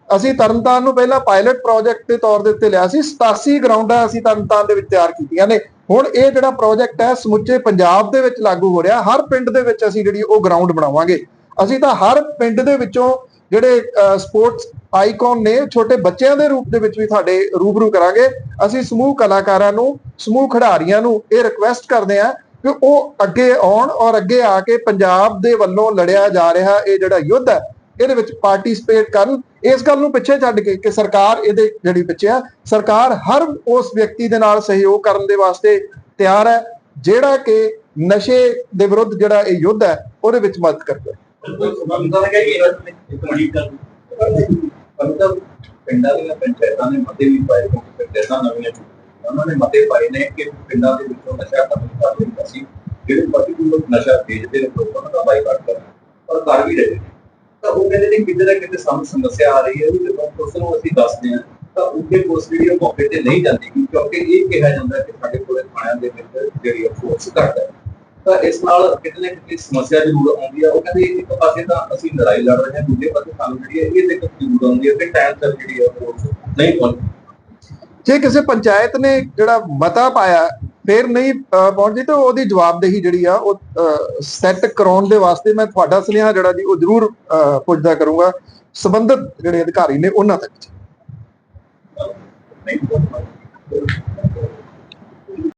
S1: ਅਸੀਂ ਤਰਨਤਾਰਨ ਨੂੰ ਪਹਿਲਾਂ ਪਾਇਲਟ ਪ੍ਰੋਜੈਕਟ ਦੇ ਤੌਰ ਦੇ ਉੱਤੇ ਲਿਆ ਸੀ 87 ਗਰਾਊਂਡਾਂ ਅਸੀਂ ਤਰਨਤਾਰਨ ਦੇ ਵਿੱਚ ਤਿਆਰ ਕੀਤੀਆਂ ਨੇ। ਹੁਣ ਇਹ ਜਿਹੜਾ ਪ੍ਰੋਜੈਕਟ ਹੈ, ਸਮੁੱਚੇ ਪੰਜਾਬ ਦੇ ਵਿੱਚ ਲਾਗੂ ਹੋ ਰਿਹਾ, ਹਰ ਪਿੰਡ ਦੇ ਵਿੱਚ ਅਸੀਂ ਜਿਹੜੀ ਉਹ ਗਰਾਊਂਡ ਬਣਾਵਾਂਗੇ। ਅਸੀਂ ਤਾਂ ਹਰ ਪਿੰਡ ਦੇ ਵਿੱਚੋਂ ਜਿਹੜੇ ਸਪੋਰਟਸ ਆਈਕਨ ਨੇ, ਛੋਟੇ ਬੱਚਿਆਂ ਦੇ ਰੂਪ ਦੇ ਵਿੱਚ ਵੀ ਤੁਹਾਡੇ ਰੂਬਰੂ ਕਰਾਂਗੇ। ਅਸੀਂ ਸਮੂਹ ਕਲਾਕਾਰਾਂ ਨੂੰ, ਸਮੂਹ ਖਿਡਾਰੀਆਂ ਨੂੰ ਇਹ ਰਿਕੁਐਸਟ ਕਰਦੇ ਆ ਕਿ ਉਹ ਅੱਗੇ ਆਉਣ ਔਰ ਅੱਗੇ ਆ ਕੇ ਪੰਜਾਬ ਦੇ ਵੱਲੋਂ ਲੜਿਆ ਜਾ ਰਿਹਾ ਇਹ ਜਿਹੜਾ ਯੁੱਧ ਹੈ ਇਹਦੇ ਵਿੱਚ ਪਾਰਟਿਸਿਪੇਟ ਕਰਨ। ਇਸ ਗੱਲ ਨੂੰ ਪਿੱਛੇ ਛੱਡ ਕੇ ਕਿ ਸਰਕਾਰ ਇਹਦੇ ਜਿਹੜੀ ਪਿੱਛੇ ਆ, ਸਰਕਾਰ ਹਰ ਉਸ ਵਿਅਕਤੀ ਦੇ ਨਾਲ ਸਹਿਯੋਗ ਕਰਨ ਦੇ ਵਾਸਤੇ ਤਿਆਰ ਹੈ, ਜਿਹੜਾ ਕਿ ਨਸ਼ੇ ਦੇ ਵਿਰੁੱਧ ਜਿਹੜਾ ਇਹ ਯੁੱਧ ਹੈ, ਉਹਦੇ ਵਿੱਚ ਮਦਦ ਕਰਦਾ ਹੈ।
S3: ਪਿੰਡਾਂ ਦੀਆਂ ਪੰਚਾਇਤਾਂ ਨੇ ਮਤੇ ਵੀ ਪਾਏ ਕਿਉਂਕਿ ਪੰਚਾਇਤਾਂ ਨਵੀਆਂ ਉਹਨਾਂ ਨੇ ਮਤੇ ਪਾਏ ਨੇ ਕਿ ਪਿੰਡਾਂ ਦੇ ਵਿੱਚੋਂ ਨਸ਼ਾ ਖਤਮ ਕਰ ਦਿੱਤਾ ਸੀ ਜਿਹੜੇ ਪਰਟੀਕੂਲਰ ਨਸ਼ਾ ਵੇਚਦੇ ਨੇ ਲੋਕਾਂ ਦਾ ਬਾਈਕਾਟ ਕਰਨ ਪਰ ਕਰ ਵੀ ਰਹੇ ਨੇ। ਤਾਂ ਉਹ ਕਹਿੰਦੇ ਨੇ ਕਿਤੇ ਨਾ ਕਿਤੇ ਸਾਨੂੰ ਸਮੱਸਿਆ ਆ ਰਹੀ ਹੈ ਵੀ ਜਦੋਂ ਉਸ ਨੂੰ ਅਸੀਂ ਦੱਸਦੇ ਹਾਂ, ਤਾਂ
S4: ਉੱਥੇ ਪੁਲਿਸ ਜਿਹੜੀ ਉਹ ਮੌਕੇ ਤੇ ਨਹੀਂ ਜਾਂਦੀ ਕਿਉਂਕਿ ਇਹ ਕਿਹਾ ਜਾਂਦਾ ਕਿ ਸਾਡੇ ਕੋਲ ਥਾਣਿਆਂ ਦੇ ਵਿੱਚ ਜਿਹੜੀ ਫੋਰਸ ਘੱਟ ਹੈ। ਤਾਂ ਇਸ ਨਾਲ ਕਿਤੇ ਨਾ ਕਿਤੇ ਸਮੱਸਿਆ ਜ਼ਰੂਰ ਆਉਂਦੀ ਹੈ ਉਹ ਕਹਿੰਦੇ ਇੱਕ ਪਾਸੇ ਤਾਂ ਅਸੀਂ ਲੜਾਈ ਲੜ ਰਹੇ ਹਾਂ, ਦੂਜੇ ਪਾਸੇ ਸਾਨੂੰ ਜਿਹੜੀ ਹੈ ਇਹ ਦਿੱਕਤ ਜ਼ਰੂਰ ਆਉਂਦੀ ਹੈ ਕਿ ਟਾਈਮ ਤੱਕ ਜਿਹੜੀ ਹੈ ਫੋਰਸ ਨਹੀਂ ਪਹੁੰਚਦੀ।
S1: ਜੇ ਕਿਸੇ ਪੰਚਾਇਤ ਨੇ ਜਿਹੜਾ ਮਤਾ ਪਾਇਆ ਫਿਰ ਨਹੀਂ ਪਹੁੰਚਦੀ ਤਾਂ ਉਹਦੀ ਜਵਾਬਦੇਹੀ ਜਿਹੜੀ ਆ ਉਹ ਸੈੱਟ ਕਰਾਉਣ ਦੇ ਵਾਸਤੇ ਮੈਂ ਤੁਹਾਡਾ ਸੁਨੇਹਾ ਜਿਹੜਾ ਜੀ ਉਹ ਜ਼ਰੂਰ ਅਹ, ਪੁੱਜਦਾ ਕਰੂੰਗਾ। ਸੰਬੰਧਿਤ ਜਿਹੜੇ ਅਧਿਕਾਰੀ ਨੇ ਉਹਨਾਂ ਤੱਕ